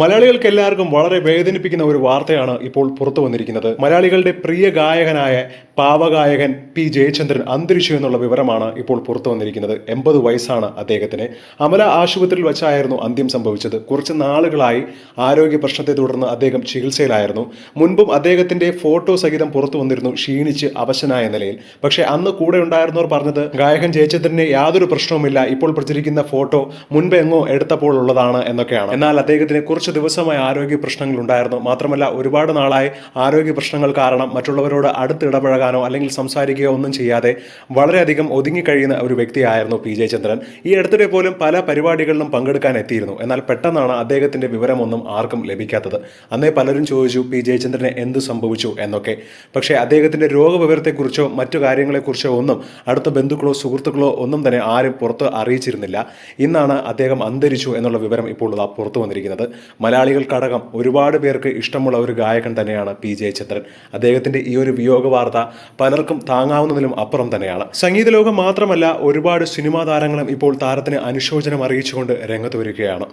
മലയാളികൾക്ക് എല്ലാവർക്കും വളരെ വേദനിപ്പിക്കുന്ന ഒരു വാർത്തയാണ് ഇപ്പോൾ പുറത്തു വന്നിരിക്കുന്നത്. മലയാളികളുടെ പ്രിയ ഗായകനായ പാവഗായകൻ പി ജയചന്ദ്രൻ അന്തരിച്ചു എന്നുള്ള വിവരമാണ് ഇപ്പോൾ പുറത്തു വന്നിരിക്കുന്നത്. എൺപത് വയസ്സാണ് അദ്ദേഹത്തിന്. അമല ആശുപത്രിയിൽ വെച്ചായിരുന്നു അന്ത്യം സംഭവിച്ചത്. കുറച്ച് നാളുകളായി ആരോഗ്യ പ്രശ്നത്തെ തുടർന്ന് അദ്ദേഹം ചികിത്സയിലായിരുന്നു. മുൻപും അദ്ദേഹത്തിന്റെ ഫോട്ടോ സഹിതം പുറത്തു വന്നിരുന്നു ക്ഷീണിച്ച് അവശനായ നിലയിൽ. പക്ഷേ അന്ന് കൂടെ ഉണ്ടായിരുന്നവർ പറഞ്ഞത് ഗായകൻ ജയചന്ദ്രന് യാതൊരു പ്രശ്നവുമില്ല. ഇപ്പോൾ പ്രചരിക്കുന്ന ഫോട്ടോ മുൻപ് എങ്ങോ എടുത്തപ്പോൾ ഉള്ളതാണ് എന്നൊക്കെയാണ്. എന്നാൽ അദ്ദേഹത്തിന് കുറച്ച് ദിവസമായി ആരോഗ്യ പ്രശ്നങ്ങൾ ഉണ്ടായിരുന്നു മാത്രമല്ല ഒരുപാട് നാളായി ആരോഗ്യ പ്രശ്നങ്ങൾ കാരണം മറ്റുള്ളവരോട് അടുത്ത് ഇടപഴകാനോ അല്ലെങ്കിൽ സംസാരിക്കുകയോ ഒന്നും ചെയ്യാതെ വളരെയധികം ഒതുങ്ങിക്കഴിയുന്ന ഒരു വ്യക്തിയായിരുന്നു പി. ജയചന്ദ്രൻ ഈ അടുത്തിടെ പോലും പല പരിപാടികളിലും പങ്കെടുക്കാൻ എത്തിയിരുന്നു. എന്നാൽ പെട്ടെന്നാണ് അദ്ദേഹത്തിന്റെ വിവരമൊന്നും ആർക്കും ലഭിക്കാത്തത്. അന്നേ പലരും ചോദിച്ചു പി. ജയചന്ദ്രന് എന്ത് സംഭവിച്ചു? എന്നൊക്കെ. പക്ഷേ അദ്ദേഹത്തിന്റെ രോഗവിവരത്തെക്കുറിച്ചോ മറ്റു കാര്യങ്ങളെക്കുറിച്ചോ ഒന്നും അടുത്ത ബന്ധുക്കളോ സുഹൃത്തുക്കളോ ഒന്നും തന്നെ ആരും പുറത്ത് അറിയിച്ചിരുന്നില്ല. ഇന്നാണ് അദ്ദേഹം അന്തരിച്ചു എന്നുള്ള വിവരം ഇപ്പോൾ പുറത്തു വന്നിരിക്കുന്നത്. മലയാളികൾക്കടക്കം ഒരുപാട് പേർക്ക് ഇഷ്ടമുള്ള ഒരു ഗായകൻ തന്നെയാണ് പി ജയചന്ദ്രൻ അദ്ദേഹത്തിന്റെ ഈ ഒരു വിയോഗ വാർത്ത പലർക്കും താങ്ങാവുന്നതിലും അപ്പുറം തന്നെയാണ്. സംഗീത ലോകം മാത്രമല്ല ഒരുപാട് സിനിമാ താരങ്ങളും ഇപ്പോൾ താരത്തിന് അനുശോചനം അറിയിച്ചുകൊണ്ട് രംഗത്ത് വരികയാണ്.